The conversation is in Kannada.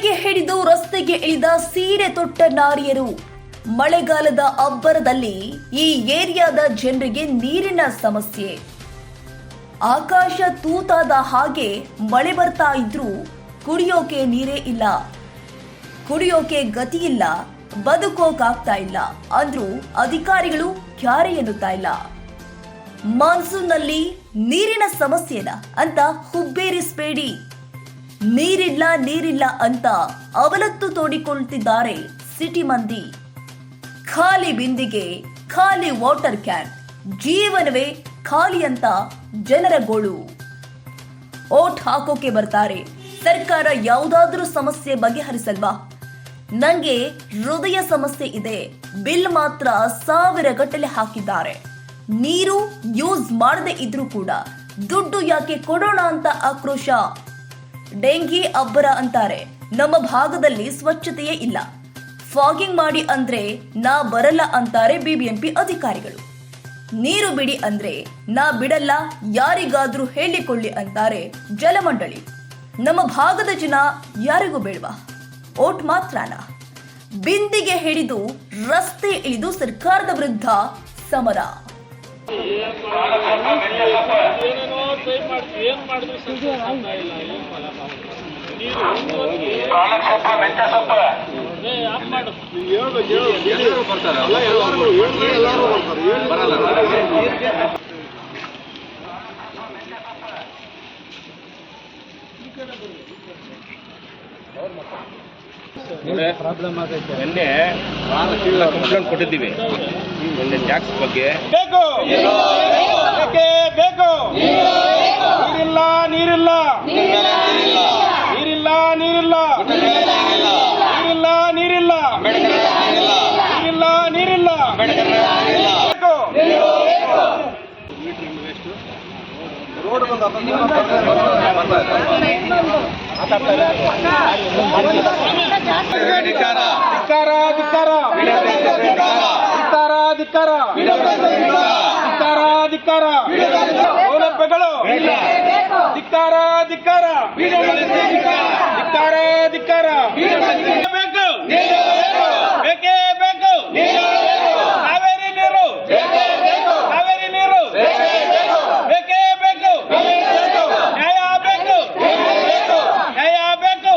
ಬಿಂದಿಗೆ ಹಿಡಿದು ರಸ್ತೆಗೆ ಇಳಿದ ಸೀರೆ ತೊಟ್ಟ ನಾರಿಯರು. ಮಳೆಗಾಲದ ಅಬ್ಬರದಲ್ಲಿ ಈ ಏರಿಯಾದ ಜನರಿಗೆ ನೀರಿನ ಸಮಸ್ಯೆ. ಆಕಾಶ ತೂತಾದ ಹಾಗೆ ಮಳೆ ಬರ್ತಾ ಇದ್ರೂ ಕುಡಿಯೋಕೆ ನೀರೇ ಇಲ್ಲ. ಕುಡಿಯೋಕೆ ಗತಿ ಇಲ್ಲ ಬದುಕೋಕಾಗ್ತಾ ಇಲ್ಲ ಅಂದ್ರೂ ಅಧಿಕಾರಿಗಳು ಕ್ಯಾರೆ ಎನ್ನುತ್ತಾ ಇಲ್ಲ. ಮಾನ್ಸೂನ್ನಲ್ಲಿ ನೀರಿನ ಸಮಸ್ಯೆನ ಅಂತ ಹುಬ್ಬೇರಿಸಬೇಡಿ ನೀರಿಲ್ಲ ನೀರಿಲ್ಲ ಅಂತ ಅವಲತ್ತು ತೋಡಿಕೊಳ್ತಿದ್ದಾರೆ ಸಿಟಿ ಮಂದಿ. ಖಾಲಿ ಬಿಂದಿಗೆ, ಖಾಲಿ ವಾಟರ್ ಕ್ಯಾನ್, ಜೀವನವೇ ಖಾಲಿ ಅಂತ ಜನರ ಗೋಳು. ಓಟ್ ಹಾಕೋಕೆ ಬರ್ತಾರೆ. ಸರ್ಕಾರ ಯಾವುದಾದ್ರೂ ಸಮಸ್ಯೆ ಬಗೆಹರಿಸಲ್ವಾ? ನಂಗೆ ಹೃದಯ ಸಮಸ್ಯೆ ಇದೆ. ಬಿಲ್ ಮಾತ್ರ ಸಾವಿರ ಗಟ್ಟಲೆ ಹಾಕಿದ್ದಾರೆ. ನೀರು ಯೂಸ್ ಮಾಡದೆ ಇದ್ರೂ ಕೂಡ ದುಡ್ಡು ಯಾಕೆ ಕೊಡೋಣ ಅಂತ ಆಕ್ರೋಶ. ಡೆಂಗಿ ಅಬ್ಬರ ಅಂತಾರೆ. ನಮ್ಮ ಭಾಗದಲ್ಲಿ ಸ್ವಚ್ಛತೆಯೇ ಇಲ್ಲ. ಫಾಗಿಂಗ್ ಮಾಡಿ ಅಂದ್ರೆ ನಾ ಬರಲ್ಲ ಅಂತಾರೆ ಬಿಬಿಎಂಪಿ ಅಧಿಕಾರಿಗಳು. ನೀರು ಬಿಡಿ ಅಂದ್ರೆ ನಾ ಬಿಡಲ್ಲ, ಯಾರಿಗಾದ್ರೂ ಹೇಳಿಕೊಳ್ಳಿ ಅಂತಾರೆ ಜಲಮಂಡಳಿ. ನಮ್ಮ ಭಾಗದ ಜನ ಯಾರಿಗೂ ಬೇಡವಾ? ಓಟ್ ಮಾತ್ರನಾ? ಬಿಂದಿಗೆ ಹಿಡಿದು ರಸ್ತೆ ಇಳಿದು ಸರ್ಕಾರದ ವಿರುದ್ಧ ಸಮರ. ಏನೇನೋ ಟ್ರೈ ಮಾಡಿ ಏನ್ ಮಾಡಿದ್ರು ಬರ್ತಾರೆ ನಿನ್ನೆ ಕಂಪ್ಲೇಂಟ್ ಕೊಟ್ಟಿದ್ದೀವಿ. ನಿನ್ನೆ ಟ್ಯಾಕ್ಸ್ ಬಗ್ಗೆ. ಬೇಕು. ಬೇಕು? ನೀರಿಲ್ಲ ನೀರಿಲ್ಲ. ನೀರಿಲ್ಲ ನೀರಿಲ್ಲ. ನೀರಿಲ್ಲ ನೀರಿಲ್ಲ. ನೀರಿಲ್ಲ ನೀರಿಲ್ಲ. ರೋಡ್ ಬಂದ ಧಿಕ್ಕಾರ ಧಿಕ್ಕಾರ ಧಿಕ್ಕಾರ ಧಿಕ್ಕಾರ ಧಿಕ್ಕಾರ ಸೌಲಭ್ಯಗಳು ಧಿಕ್ಕಾರ ಧಿಕ್ಕಾರ ಧಿಕ್ಕಾರ ಧಿಕ್ಕಾರ ಬೇಕು ಬೇಕೇ ಬೇಕು ಕಾವೇರಿ ನೀರು ಕಾವೇರಿ ನೀರು ಬೇಕೇ ಬೇಕು ನ್ಯಾಯ ಬೇಕು ನ್ಯಾಯ ಬೇಕು